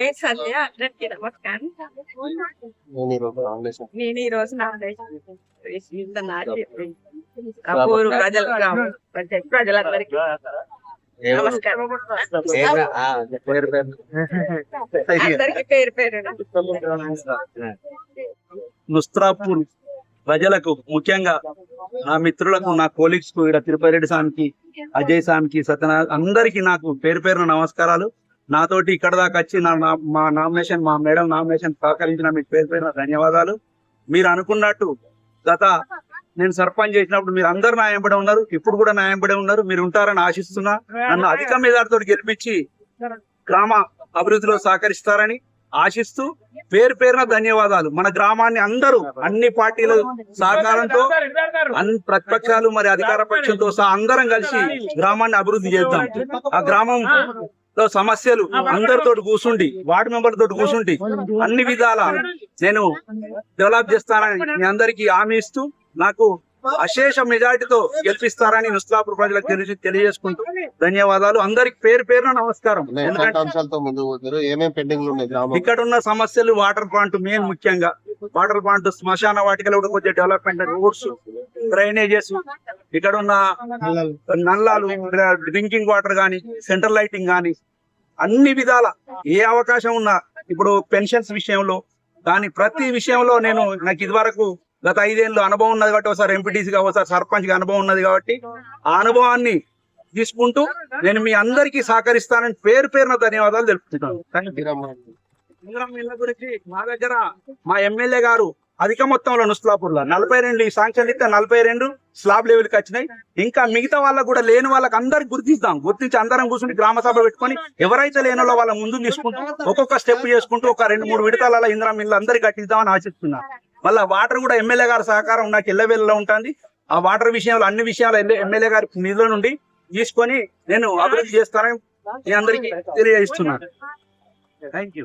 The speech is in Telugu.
ఏ సంధ్య? అందరికీ నమస్కారం. నేను ఈ రోజు ప్రజల ప్రజలందరికీ నమస్కారం. అందరికీ పేరు పేరు నుస్త్రాపూర్ ప్రజలకు ముఖ్యంగా నా మిత్రులకు నా కోలీగ్స్కు ఇక్కడ తిరుపతి రెడ్డి స్వామికి అజయ్ స్వామికి సత్యనారాయణ అందరికీ నాకు పేరు పేరున నమస్కారాలు. నాతోటి ఇక్కడ దాకా వచ్చి నా మా నామినేషన్ మా మేడం నామినేషన్ సహకరించిన మీకు పేరు పేరున ధన్యవాదాలు. మీరు అనుకున్నట్టు గత నేను సర్పంచ్ చేసినప్పుడు మీరు అందరు న్యాయంపడే ఉన్నారు. ఇప్పుడు కూడా న్యాయంపడే ఉన్నారు. మీరు ఉంటారని ఆశిస్తున్నా. నన్ను అధిక మెజార్టీతో గెలిపించి గ్రామ అభివృద్ధిలో సహకరిస్తారని ఆశిస్తూ పేరు పేరున ధన్యవాదాలు. మన గ్రామాన్ని అందరూ అన్ని పార్టీల సహకారంతో అన్ని ప్రతిపక్షాలు మరి అధికార పక్షంతో సహా అందరం కలిసి గ్రామాన్ని అభివృద్ధి చేద్దాం. ఆ గ్రామం సమస్యలు అందరితో కూర్చుండి వార్డు మెంబర్ తోటి కూర్చుండి అన్ని విధాల నేను డెవలప్ చేస్తానని మీ అందరికీ హామీ ఇస్తూ నాకు అశేష మెజార్టీతో గెలిపిస్తారని నుస్లాపూర్ ప్రజలకు తెలిసి తెలియజేసుకుంటూ ధన్యవాదాలు. అందరికి పేరు పేరున నమస్కారం. ఇక్కడ ఉన్న సమస్యలు వాటర్ ప్లాంట్ మెయిన్ ముఖ్యంగా. వాటర్ ప్లాంట్ శ్మశాన వాటికలో కూడా కొంచెం డెవలప్మెంట్ రోడ్స్ డ్రైనేజెస్ ఇక్కడ ఉన్న నల్లాలు. డ్రింకింగ్ వాటర్ గానీ సెంట్రల్ లైటింగ్ గానీ అన్ని విధాల ఏ అవకాశం ఉన్నా ఇప్పుడు పెన్షన్స్ విషయంలో కానీ ప్రతి విషయంలో నేను నాకు ఇదివరకు గత ఐదేళ్ళు అనుభవం ఉన్నది కాబట్టి ఒకసారి ఎంపీటీసీగా ఒకసారి సర్పంచ్గా అనుభవం ఉన్నది కాబట్టి ఆ అనుభవాన్ని తీసుకుంటూ నేను మీ అందరికీ సహకరిస్తానని పేరు పేరున ధన్యవాదాలు తెలుపుతున్నాను. గురించి మా దగ్గర మా ఎమ్మెల్యే గారు అధిక మొత్తంలో నుస్లాపూర్లో. నలభై రెండు ఈ శాంక్షన్ ఇస్తే నలభై రెండు స్లాబ్ లెవెల్కి వచ్చినాయి. ఇంకా మిగతా వాళ్ళకు కూడా లేని వాళ్ళకి అందరికి గుర్తిస్తాం. గుర్తించి అందరం కూర్చుని గ్రామ సభ పెట్టుకొని ఎవరైతే లేనో వాళ్ళ ముందు తీసుకుంటూ ఒక్కొక్క స్టెప్ చేసుకుంటూ ఒక రెండు మూడు విడతల ఇందిరా ఇల్లు అందరికి కట్టిద్దామని ఆశిస్తున్నా. మళ్ళీ వాటర్ కూడా ఎమ్మెల్యే గారి సహకారం నాకు ఎల్లవెల్లలో ఉంటుంది. ఆ వాటర్ విషయంలో అన్ని విషయాలు ఎమ్మెల్యే గారి నిధుల నుండి తీసుకొని నేను అభివృద్ధి చేస్తానని మీ అందరికీ తెలియజేస్తున్నాను థ్యాంక్ యూ